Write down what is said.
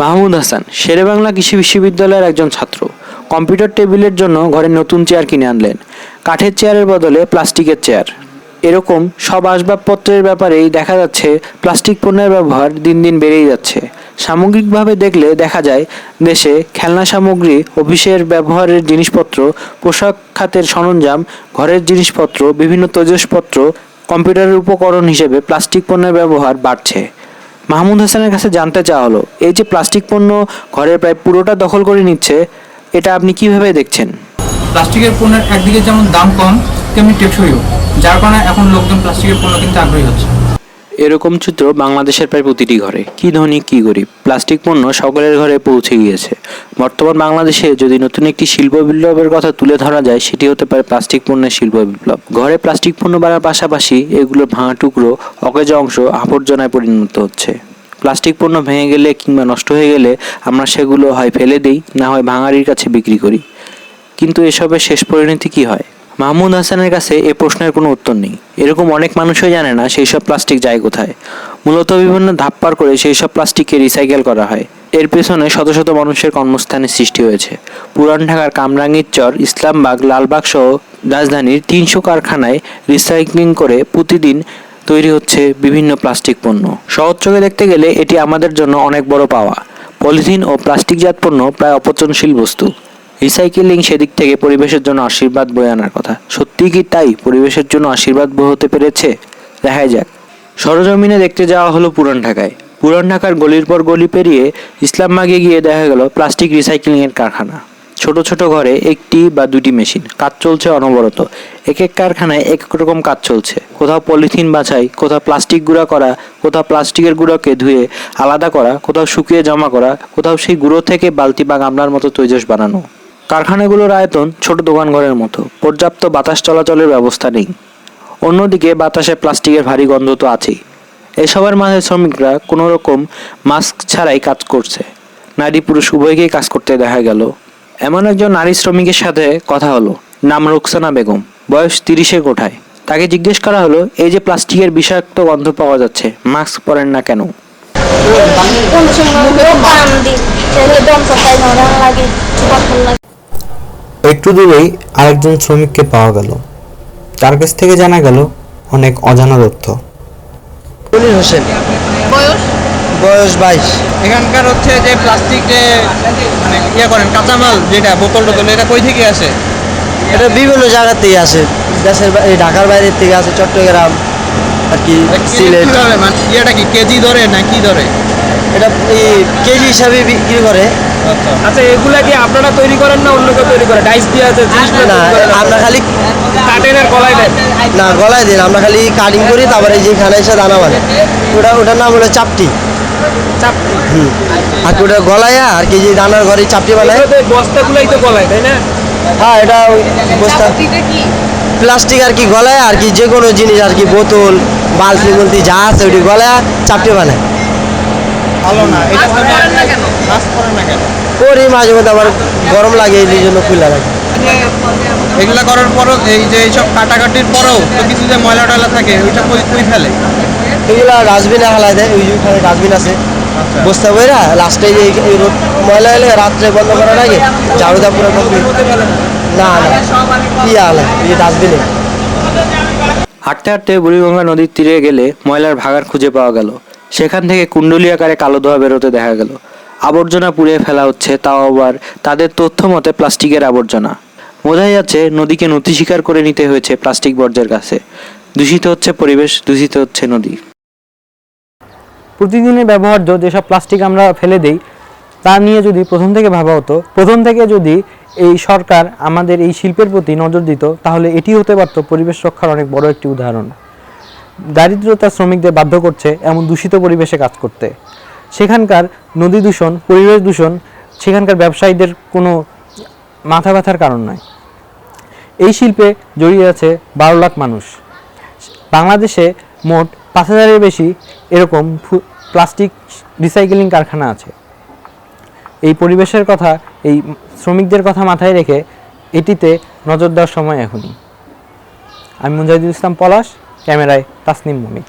মাহমুদ হাসান শেরেবাংলা কৃষি বিশ্ববিদ্যালয়ের একজন ছাত্র, কম্পিউটার টেবিলের জন্য ঘরে নতুন চেয়ার কিনে আনলেন। কাঠের চেয়ারের বদলে প্লাস্টিকের চেয়ার। এরকম সব আসবাবপত্রের ব্যাপারেই দেখা যাচ্ছে প্লাস্টিক পণ্যের ব্যবহার দিন দিন বেড়েই যাচ্ছে। সামগ্রিকভাবে দেখলে দেখা যায়, দেশে খেলনা সামগ্রী, অফিসের ব্যবহারের জিনিসপত্র, পোশাক খাতের সরঞ্জাম, ঘরের জিনিসপত্র, বিভিন্ন তৈজসপত্র, কম্পিউটারের উপকরণ হিসেবে প্লাস্টিক পণ্যের ব্যবহার বাড়ছে। মাহমুদ হাসানের কাছে জানতে চাওয়া হলো, এই যে প্লাস্টিক পণ্য ঘরের প্রায় পুরোটা দখল করে নিচ্ছে, এটা আপনি কীভাবে দেখছেন? প্লাস্টিকের পণ্যের একদিকে যেমন দাম কম, তেমনি টেকসইও, যার কারণে এখন লোকজন প্লাস্টিকের পণ্য কিনতে আগ্রহী হচ্ছে। এরকম চিত্র বাংলাদেশের প্রায় প্রতিটি ঘরে। কি ধনী, কি গরিব। প্লাস্টিক পণ্য সকলের ঘরে পৌঁছে গিয়েছে। বর্তমান বাংলাদেশে যদি নতুন একটি শিল্প বিপ্লবের কথা তুলে ধরা যায়, সেটি হতে পারে প্লাস্টিক পণ্যের শিল্প বিপ্লব। ঘরে প্লাস্টিক পণ্য বাড়ার পাশাপাশি এগুলোর ভাঙা টুকরো, অকেজ অংশ আবর্জনায় পরিণত হচ্ছে। প্লাস্টিক পণ্য ভেঙে গেলে কিংবা নষ্ট হয়ে গেলে আমরা সেগুলো হয় ফেলে দিই, না হয় ভাঙারির কাছে বিক্রি করি। কিন্তু এসবের শেষ পরিণতি কি হয়? মাহমুদ হাসানের কাছে এ প্রশ্নের কোনো উত্তর নেই। এরকম অনেক মানুষই জানে না সেই সব প্লাস্টিক যায় কোথায়। মূলত বিভিন্ন ধাপ পার করে সেই সব প্লাস্টিককে রিসাইকেল করা হয়। এর পেছনে শত শত মানুষের কর্মস্থানের সৃষ্টি হয়েছে। পুরান ঢাকার কামরাঙ্গীর চর, ইসলামবাগ, লালবাগ সহ রাজধানীর তিনশো কারখানায় রিসাইক্লিং করে প্রতিদিন তৈরি হচ্ছে বিভিন্ন প্লাস্টিক পণ্য। সহজ চোখে দেখতে গেলে এটি আমাদের জন্য অনেক বড় পাওয়া। পলিথিন ও প্লাস্টিকজাত পণ্য প্রায় অপচনশীল বস্তু। রিসাইকেলিং সেদিক থেকে পরিবেশের জন্য আশীর্বাদ বয়ে আনার কথা। সত্যি কি তাই? পরিবেশের জন্য আশীর্বাদ বয়ে হতে পেরেছে? দেখাই যাক। সরজমিনে দেখতে যাওয়া হলো পুরান ঢাকায়। পুরান ঢাকার গলির পর গলি পেরিয়ে ইসলামবাগে গিয়ে দেখা গেল প্লাস্টিক রিসাইক্লিং এর কারখানা। ছোট ছোট ঘরে একটি বা দুটি মেশিন। কাজ চলছে অনবরত। এক এক কারখানায় এক এক রকম কাজ চলছে। কোথাও পলিথিন বাছাই, কোথাও প্লাস্টিক গুঁড়া করা, কোথাও প্লাস্টিকের গুঁড়োকে ধুয়ে আলাদা করা, কোথাও শুকিয়ে জমা করা, কোথাও সেই গুঁড়ো থেকে বালতি বা গামলার মতো তৈজস বানানো। কারখানাগুলোর আয়তন ছোট দোকানঘরের মতো, পর্যাপ্ত বাতাস চলাচলের ব্যবস্থা নেই। অন্যদিকে বাতাসে প্লাস্টিকের ভারী গন্ধ তো আছেই। এসবের মাঝে শ্রমিকরা কোনো রকম মাস্ক ছাড়াই কাজ করছে। নারী পুরুষ উভয়কেই কাজ করতে দেখা গেল। এমন একজন নারী শ্রমিকের সাথে কথা হলো, নাম রোকসানা বেগম, বয়স তিরিশে কোঠায়। তাকে জিজ্ঞেস করা হলো, এই যে প্লাস্টিকের বিষাক্ত গন্ধ পাওয়া যাচ্ছে, মাস্ক পরেন না কেন? একটু দূরেই আরেকজন শ্রমিককে পাওয়া গেল। তার কাছ থেকে জানা গেল অনেক অজানা তথ্য। হোসেন। বয়স? বাইশ। এখানকার হচ্ছে যে প্লাস্টিক যে মানে ইয়ে করেন কাঁচামাল যেটা বোতল টোতল এটা কই থেকে আসে? এটা বিভিন্ন জায়গা থেকে আসে। দেশের এই ঢাকার বাইরের থেকে আসে চট্টগ্রাম আর কি সিলেট। মানে ইয়েটা কি কেজি ধরে না কি ধরে? এটা এই কেজি হিসাবে বিক্রি করে। আচ্ছা এগুলা কি আপনারা তৈরি করেন না অন্য কেউ তৈরি করে? ডাইস দিয়ে আছে না আমরা খালি কাটেন আর গলায় দেন। না গলায় দিন। আমরা খালি কাটিং করি তারপরে যেখানে এসে দানা মানে ওটা ওটার নাম হলো চাপটি। চাপটি। হুম। আর কি ওটা গলায় আর কি যে দানার ঘরে চাপটি বানায়। বস্তাগুলাই তো গলায় তাই না? হ্যাঁ এটা ওই বস্তা প্লাস্টিক আর কি গলায় আর কি যে কোনো জিনিস আর কি বোতল বালতি বলতি যা আছে ওটি গলায় চাপটি বানায়। ভালো না এটা মাস্ক পরেন না কেন? করি মাঝে মধ্যে আবার গরম লাগে এই জন্য খুলে লাগে। এগুলা করার পরও এই যে এইসব কাটাকাটির পরেও তো কিছু যে ময়লা টয়লা থাকে ওইটা কই কই ফেলে? এগুলো ডাস্টবিনে হালাই দেয় ওই যে ওখানে ডাস্টবিন আছে। আচ্ছা। বস্তা বইরা লাস্টে যে এই- রোদ ময়লা এলে রাত্রে বন্ধ করার আগে ঝাড়ুদা পুরো না না ইয়ে হালাই এই যে ডাস্টবিনে। হাঁটতে হাঁটতে বুড়িগঙ্গা নদীর তীরে গেলে ময়লার ভাগার খুঁজে পাওয়া গেল। সেখান থেকে কুণ্ডলী আকারে কালো ধোয়া বেরোতে দেখা গেল। আবর্জনা পুড়িয়ে ফেলা হচ্ছে, তাও আবার তাদের তথ্য মতে প্লাস্টিকের আবর্জনা। বোঝাই যাচ্ছে, নদীকে নথি স্বীকার করে নিতে হয়েছে প্লাস্টিক বর্জ্যের কাছে দূষিত হচ্ছে পরিবেশ, দূষিত হচ্ছে নদী। প্রতিদিনের ব্যবহার্য যেসব প্লাস্টিক আমরা ফেলে দেই, তা নিয়ে যদি প্রথম থেকে ভাবা হতো, প্রথম থেকে যদি এই সরকার আমাদের এই শিল্পের প্রতি নজর দিত, তাহলে এটি হতে পারত পরিবেশ রক্ষার অনেক বড় একটি উদাহরণ। দারিদ্রতা শ্রমিকদের বাধ্য করছে এমন দূষিত পরিবেশে কাজ করতে। সেখানকার নদী দূষণ, পরিবেশ দূষণ, সেখানকার ব্যবসায়ীদের কোনো মাথা ব্যথার কারণ নয়। এই শিল্পে জড়িয়ে আছে বারো লাখ মানুষ। বাংলাদেশে মোট পাঁচ হাজারের বেশি এরকম প্লাস্টিক রিসাইকেলিং কারখানা আছে। এই পরিবেশের কথা, এই শ্রমিকদের কথা মাথায় রেখে এটিতে নজর দেওয়ার সময় এখনই। আমি মুজাহিদুল ইসলাম পলাশ, ক্যামেরায় তাসনিম মমিক